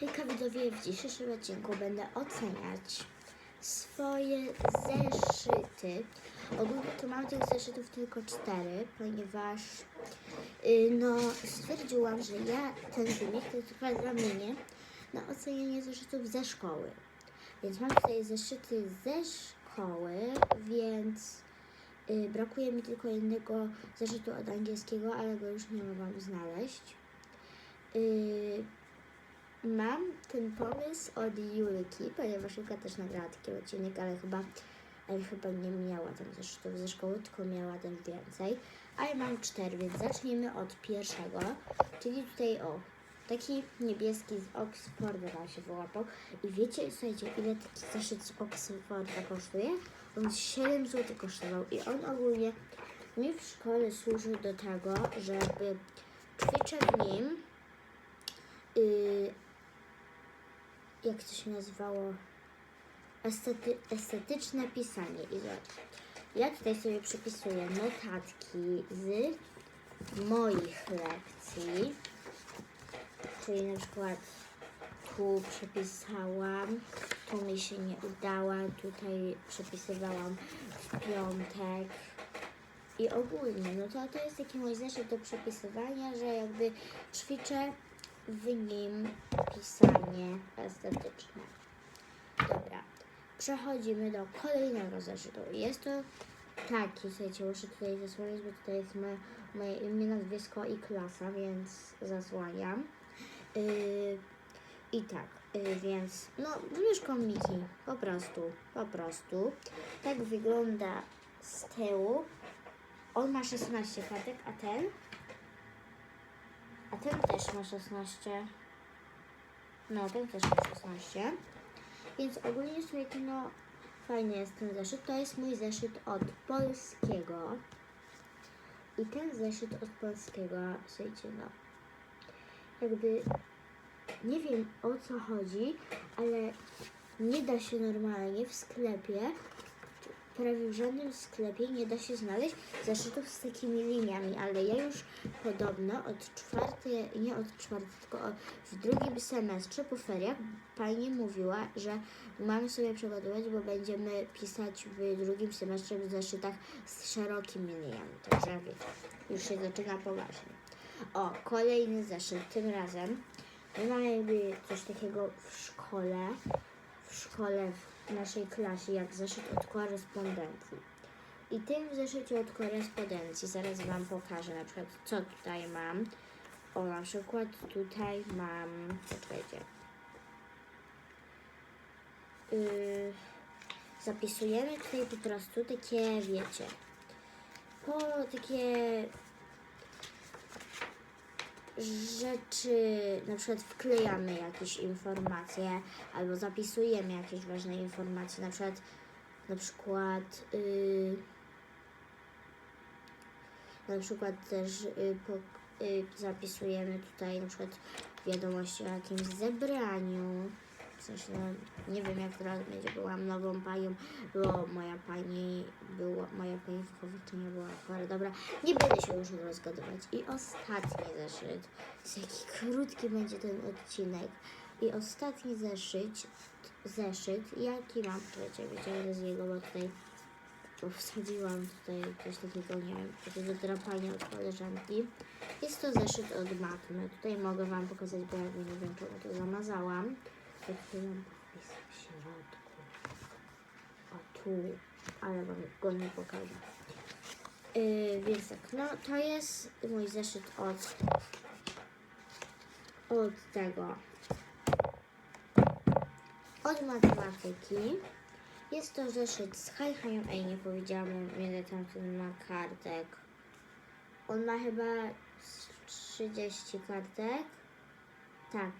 Hejka widzowie, w dzisiejszym odcinku będę oceniać swoje zeszyty. Ogólnie to mam tych zeszytów tylko cztery, ponieważ y, no, stwierdziłam, że ja ten filmik to trochę zamienię na ocenianie zeszytów ze szkoły. Więc mam tutaj zeszyty ze szkoły, więc y, brakuje mi tylko jednego zeszytu od angielskiego, ale go już nie mogłam znaleźć. Y, Mam ten pomysł od Julki, ponieważ Julka też nagrała taki odcinek, ale chyba, ale chyba nie miała tam zeszytów ze szkoły, tylko miała też więcej. A ja mam cztery, więc zacznijmy od pierwszego, czyli tutaj o, taki niebieski z Oxforda nam się wyłapał. I wiecie, słuchajcie, ile taki zeszyt z Oxforda kosztuje? On 7 zł kosztował i on ogólnie mi w szkole służył do tego, żeby ćwiczę w nim y, jak to się nazywało? Estety, estetyczne pisanie. I zobacz, ja tutaj sobie przypisuję notatki z moich lekcji. Czyli na przykład tu przepisałam, tu mi się nie udała, tutaj przepisywałam w piątek. I ogólnie, no to, to jest taki mój zeszyt do przepisywania, że jakby ćwiczę w nim pisanie estetyczne. Dobra, przechodzimy do kolejnego zeszytu. Jest to taki, słuchajcie, muszę tutaj zasłonić, bo tutaj jest moje, moje imię, nazwisko i klasa, więc zasłaniam. Yy, I tak, yy, więc no, wybierz komiki, po prostu, po prostu. Tak wygląda z tyłu. On ma 16 kartek, a ten a ten też ma 16. No, ten też ma 16. Więc ogólnie słuchajcie, no fajny jest ten zeszyt. To jest mój zeszyt od polskiego. I ten zeszyt od polskiego, słuchajcie, no jakby nie wiem o co chodzi, ale nie da się normalnie w sklepie, prawie w żadnym sklepie nie da się znaleźć zeszytów z takimi liniami, ale ja już podobno od czwartej, nie od czwartej, tylko w drugim semestrze po feriach pani mówiła, że mamy sobie przygotować, bo będziemy pisać w drugim semestrze w zeszytach z szerokimi liniami. Także wiecie, już się zaczyna poważnie. O, kolejny zeszyt, tym razem my mamy coś takiego w szkole, w szkole, w naszej klasie, jak zeszyt od korespondencji. I tym w zeszycie od korespondencji zaraz Wam pokażę na przykład, co tutaj mam. O, na przykład tutaj mam, poczekajcie. Yy, zapisujemy tutaj po prostu takie, wiecie, po takie rzeczy, na przykład wklejamy jakieś informacje albo zapisujemy jakieś ważne informacje, na przykład na przykład yy, na przykład też yy, po, yy, zapisujemy tutaj na przykład wiadomości o jakimś zebraniu. Sensie, no, nie wiem jak teraz będzie, byłam nową panią, bo moja pani była, moja pani wychowawczynia była chora. Dobra, nie będę się już rozgadywać. I ostatni zeszyt, jest jaki krótki będzie ten odcinek. I ostatni zeszyt, zeszyt, jaki mam, wiecie, wyciągnę z niego, bo tutaj bo wsadziłam tutaj coś takiego, nie wiem, takie do drapania od koleżanki. Jest to zeszyt od matmy. Tutaj mogę Wam pokazać, bo jakby nie wiem, czemu to zamazałam. Mam podpis w środku. O tu, ale Wam go nie pokażę. Yy, więc tak, no to jest mój zeszyt od od tego od matematyki. Jest to zeszyt z Hajhajem, ej nie powiedziałam, ile tam ten ma kartek. On ma chyba z 30 kartek. Tak,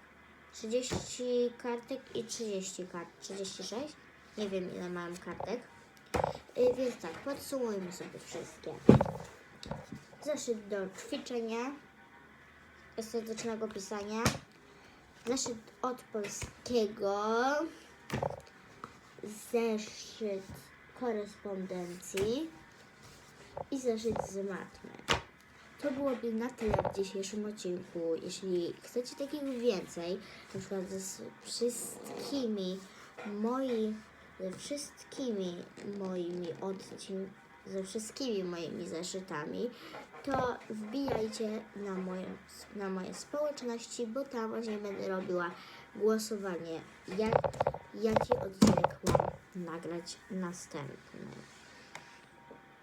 30 kartek i 30 kart. 36? Nie wiem ile mam kartek. Y, Więc tak, podsumujmy sobie wszystkie. Zeszyt do ćwiczenia, estetycznego pisania, zeszyt od polskiego, zeszyt korespondencji i zeszyt z matmy. To byłoby na tyle w dzisiejszym odcinku. Jeśli chcecie takiego więcej, na przykład wszystkimi moi, ze wszystkimi moimi odcinkami, ze wszystkimi moimi zeszytami, to wbijajcie na moje, na moje społeczności, bo tam właśnie będę robiła głosowanie, jak, jaki odcinek mam nagrać następny.